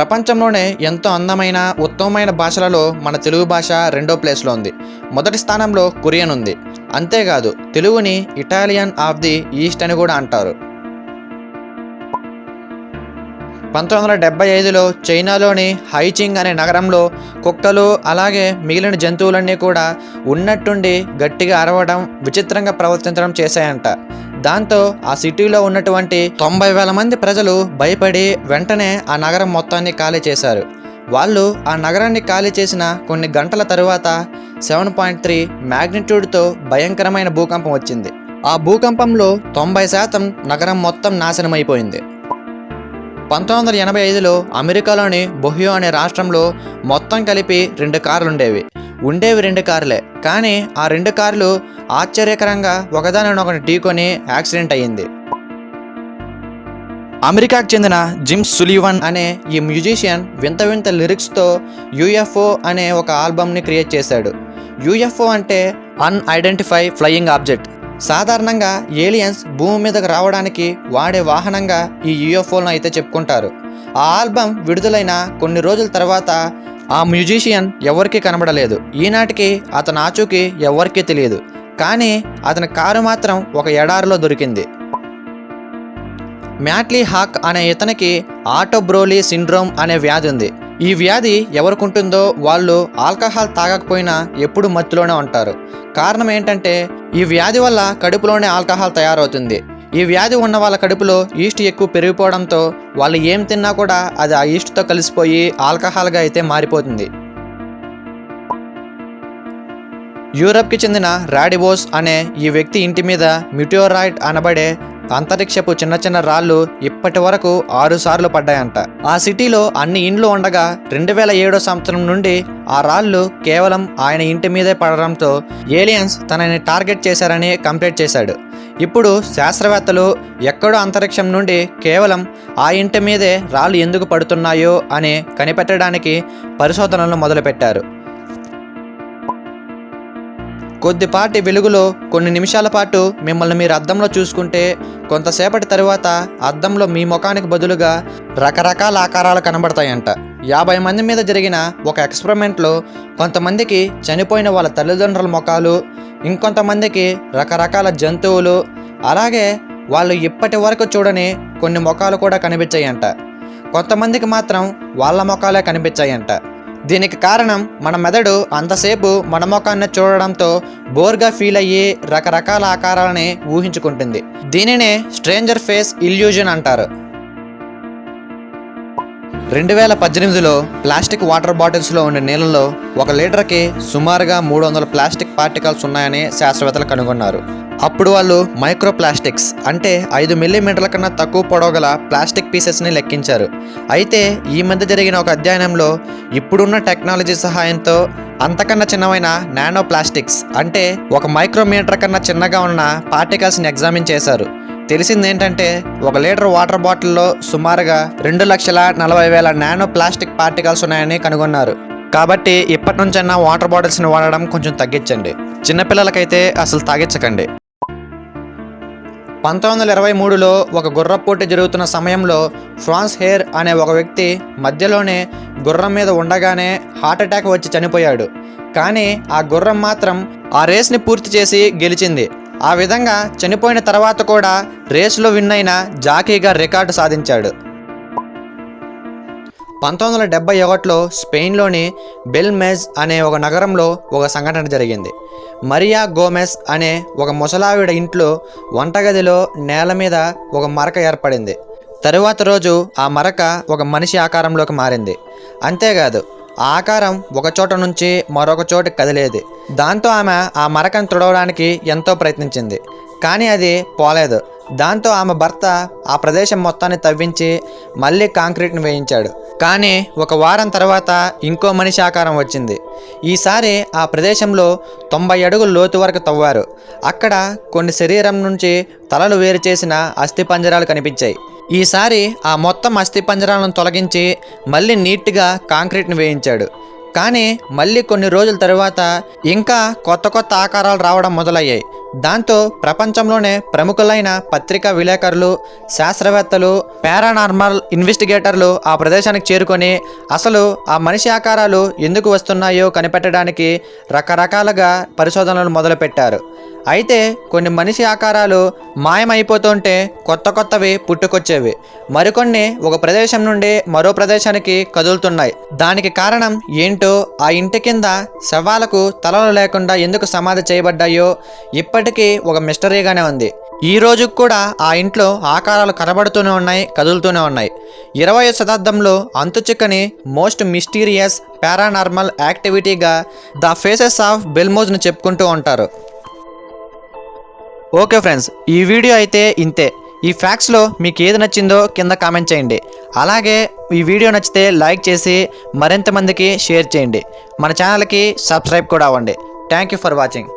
ప్రపంచంలోనే ఎంతో అందమైన ఉత్తమమైన భాషలలో మన తెలుగు భాష రెండో ప్లేస్లో ఉంది. మొదటి స్థానంలో కొరియన్ ఉంది. అంతేకాదు తెలుగుని ఇటాలియన్ ఆఫ్ ది ఈస్ట్ అని కూడా అంటారు. పంతొమ్మిది వందల డెబ్బై ఐదులో చైనాలోని హైచింగ్ అనే నగరంలో కుక్కలు అలాగే మిగిలిన జంతువులన్నీ కూడా ఉన్నట్టుండి గట్టిగా అరవడం విచిత్రంగా ప్రవర్తించడం చేశాయంట. దాంతో ఆ సిటీలో ఉన్నటువంటి తొంభై వేల మంది ప్రజలు భయపడి వెంటనే ఆ నగరం మొత్తాన్ని ఖాళీ చేశారు. వాళ్ళు ఆ నగరాన్ని ఖాళీ చేసిన కొన్ని గంటల తరువాత సెవెన్ పాయింట్ త్రీ మ్యాగ్నిట్యూడ్తో భయంకరమైన భూకంపం వచ్చింది. ఆ భూకంపంలో తొంభై శాతం నగరం మొత్తం నాశనమైపోయింది. పంతొమ్మిది వందల ఎనభై ఐదులో అమెరికాలోని బొహియో అనే రాష్ట్రంలో మొత్తం కలిపి రెండు కార్లు ఉండేవి రెండు కార్లే. కానీ ఆ రెండు కార్లు ఆశ్చర్యకరంగా ఒకదానినొకటి ఢీకొని యాక్సిడెంట్ అయ్యింది. అమెరికాకు చెందిన జిమ్ సులీవన్ అనే ఈ మ్యూజిషియన్ వింత వింత లిరిక్స్తో యూఎఫ్ఓ అనే ఒక ఆల్బమ్ని క్రియేట్ చేశాడు. యూఎఫ్ఓ అంటే అన్ఐడెంటిఫై ఫ్లయింగ్ ఆబ్జెక్ట్. సాధారణంగా ఏలియన్స్ భూమి మీదకు రావడానికి వాడే వాహనంగా ఈ యూఎఫ్ఓలను అయితే చెప్పుకుంటారు. ఆ ఆల్బమ్ విడుదలైన కొన్ని రోజుల తర్వాత ఆ మ్యూజిషియన్ ఎవరికీ కనబడలేదు. ఈనాటికి అతని ఆచూకీ ఎవరికీ తెలియదు. కానీ అతని కారు మాత్రం ఒక ఎడారిలో దొరికింది. మ్యాట్లీ హాక్ అనే ఇతనికి ఆటోబ్రోలీ సిండ్రోమ్ అనే వ్యాధి ఉంది. ఈ వ్యాధి ఎవరికుంటుందో వాళ్ళు ఆల్కహాల్ తాగకపోయినా ఎప్పుడు మత్తులోనే ఉంటారు. కారణం ఏంటంటే ఈ వ్యాధి వల్ల కడుపులోనే ఆల్కహాల్ తయారవుతుంది. ఈ వ్యాధి ఉన్న వాళ్ళ కడుపులో ఈస్ట్ ఎక్కువ పెరిగిపోవడంతో వాళ్ళు ఏం తిన్నా కూడా అది ఆ ఈస్ట్తో కలిసిపోయి ఆల్కహాల్గా అయితే మారిపోతుంది. యూరప్కి చెందిన రాడిబోస్ అనే ఈ వ్యక్తి ఇంటి మీద మిటియోరాయిడ్ అనబడే అంతరిక్షపు చిన్న చిన్న రాళ్ళు ఇప్పటి వరకు ఆరుసార్లు పడ్డాయంట. ఆ సిటీలో అన్ని ఇండ్లు ఉండగా రెండు వేల ఏడో సంవత్సరం నుండి ఆ రాళ్ళు కేవలం ఆయన ఇంటి మీదే పడడంతో ఏలియన్స్ తనని టార్గెట్ చేశారని కంప్లైంట్ చేశాడు. ఇప్పుడు శాస్త్రవేత్తలు ఎక్కడో అంతరిక్షం నుండి కేవలం ఆ ఇంటి మీదే రాళ్ళు ఎందుకు పడుతున్నాయో అని కనిపెట్టడానికి పరిశోధనలు మొదలుపెట్టారు. కొద్దిపాటి వెలుగులో కొన్ని నిమిషాల పాటు మిమ్మల్ని మీరు అద్దంలో చూసుకుంటే కొంతసేపటి తరువాత అద్దంలో మీ ముఖానికి బదులుగా రకరకాల ఆకారాలు కనబడతాయంట. యాభై మంది మీద జరిగిన ఒక ఎక్స్పెరిమెంట్లో కొంతమందికి చనిపోయిన వాళ్ళ తల్లిదండ్రుల ముఖాలు ఇంకొంతమందికి రకరకాల జంతువులు అలాగే వాళ్ళు ఇప్పటి వరకు చూడని కొన్ని ముఖాలు కూడా కనిపించాయంట. కొంతమందికి మాత్రం వాళ్ళ ముఖాలే కనిపించాయంట. దీనికి కారణం మన మెదడు అంతసేపు మన ముఖాన్ని చూడడంతో బోర్గా ఫీల్ అయ్యి రకరకాల ఆకారాలని ఊహించుకుంటుంది. దీనినే స్ట్రేంజర్ ఫేస్ ఇల్యూజన్ అంటారు. రెండు వేల పద్దెనిమిదిలో ప్లాస్టిక్ వాటర్ బాటిల్స్లో ఉండే నీళ్ళలో ఒక లీటర్కి సుమారుగా మూడు వందల ప్లాస్టిక్ పార్టికల్స్ ఉన్నాయని శాస్త్రవేత్తలు కనుగొన్నారు. అప్పుడు వాళ్ళు మైక్రో ప్లాస్టిక్స్ అంటే ఐదు మిల్లీమీటర్ల కన్నా తక్కువ పొడవు గల ప్లాస్టిక్ పీసెస్ని లెక్కించారు. అయితే ఈ మధ్య జరిగిన ఒక అధ్యయనంలో ఇప్పుడున్న టెక్నాలజీ సహాయంతో అంతకన్నా చిన్నమైన నానో ప్లాస్టిక్స్ అంటే ఒక మైక్రోమీటర్ కన్నా చిన్నగా ఉన్న పార్టికల్స్ని ఎగ్జామిన్ చేశారు. తెలిసింది ఏంటంటే ఒక లీటర్ వాటర్ బాటిల్లో సుమారుగా రెండు లక్షల నలభై వేల నానో ప్లాస్టిక్ పార్టికల్స్ ఉన్నాయని కనుగొన్నారు. కాబట్టి ఇప్పటి నుంచైనా వాటర్ బాటిల్స్ని వాడడం కొంచెం తగ్గించండి. చిన్నపిల్లలకైతే అసలు తాగించకండి. పంతొమ్మిది వందల ఇరవై మూడులో ఒక గుర్ర పోటీ జరుగుతున్న సమయంలో ఫ్రాన్స్ హెయిర్ అనే ఒక వ్యక్తి మధ్యలోనే గుర్రం మీద ఉండగానే హార్ట్ అటాక్ వచ్చి చనిపోయాడు. కానీ ఆ గుర్రం మాత్రం ఆ రేస్ని పూర్తి చేసి గెలిచింది. ఆ విధంగా చనిపోయిన తర్వాత కూడా రేసులో విన్ అయిన జాకీగా రికార్డు సాధించాడు. పంతొమ్మిది వందల డెబ్బై ఒకటిలో స్పెయిన్లోని బెల్మెజ్ అనే ఒక నగరంలో ఒక సంఘటన జరిగింది. మరియా గోమెస్ అనే ఒక ముసలావిడ ఇంట్లో వంటగదిలో నేల మీద ఒక మరక ఏర్పడింది. తరువాత రోజు ఆ మరక ఒక మనిషి ఆకారంలోకి మారింది. అంతేకాదు ఆకారం ఒకచోట నుంచి మరొక చోటు కదిలేది. దాంతో ఆమె ఆ మరకను తుడవడానికి ఎంతో ప్రయత్నించింది. కానీ అది పోలేదు. దాంతో ఆమె భర్త ఆ ప్రదేశం మొత్తాన్ని తవ్వించి మళ్ళీ కాంక్రీట్ని వేయించాడు. కానీ ఒక వారం తర్వాత ఇంకో మనిషి ఆకారం వచ్చింది. ఈసారి ఆ ప్రదేశంలో తొంభై అడుగులు లోతు వరకు తవ్వారు. అక్కడ కొన్ని శరీరం నుంచి తలలు వేరు చేసిన అస్థిపంజరాలు కనిపించాయి. ఈసారి ఆ మొత్తం అస్థిపంజరాలను తొలగించి మళ్ళీ నీట్గా కాంక్రీట్ని వేయించాడు. కానీ మళ్ళీ కొన్ని రోజుల తరువాత ఇంకా కొత్త కొత్త ఆకారాలు రావడం మొదలయ్యాయి. దాంతో ప్రపంచంలోనే ప్రముఖులైన పత్రికా విలేకరులు శాస్త్రవేత్తలు పారానార్మల్ ఇన్వెస్టిగేటర్లు ఆ ప్రదేశానికి చేరుకొని అసలు ఆ మనిషి ఆకారాలు ఎందుకు వస్తున్నాయో కనిపెట్టడానికి రకరకాలుగా పరిశోధనలు మొదలుపెట్టారు. అయితే కొన్ని మనిషి ఆకారాలు మాయమైపోతుంటే కొత్త కొత్తవి పుట్టుకొచ్చేవి. మరికొన్ని ఒక ప్రదేశం నుండి మరో ప్రదేశానికి కదులుతున్నాయి. దానికి కారణం ఏంటో ఆ ఇంటి కింద శవాలకు తలలు లేకుండా ఎందుకు సమాధి చేయబడ్డాయో ఇప్పటికీ ఒక మిస్టరీగానే ఉంది. ఈ రోజు కూడా ఆ ఇంట్లో ఆకారాలు కనబడుతూనే ఉన్నాయి కదులుతూనే ఉన్నాయి. ఇరవై శతాబ్దంలో అంతుచిక్కని మోస్ట్ మిస్టీరియస్ పారానార్మల్ యాక్టివిటీగా ద ఫేసెస్ ఆఫ్ బెల్మోజ్ను చెప్పుకుంటూ ఉంటారు. ఓకే ఫ్రెండ్స్ ఈ వీడియో అయితే ఇంతే. ఈ ఫ్యాక్ట్స్లో మీకు ఏది నచ్చిందో కింద కామెంట్ చేయండి. అలాగే ఈ వీడియో నచ్చితే లైక్ చేసి మరింత మందికి షేర్ చేయండి. మన ఛానల్కి సబ్స్క్రైబ్ కూడా అవ్వండి. Thank you for watching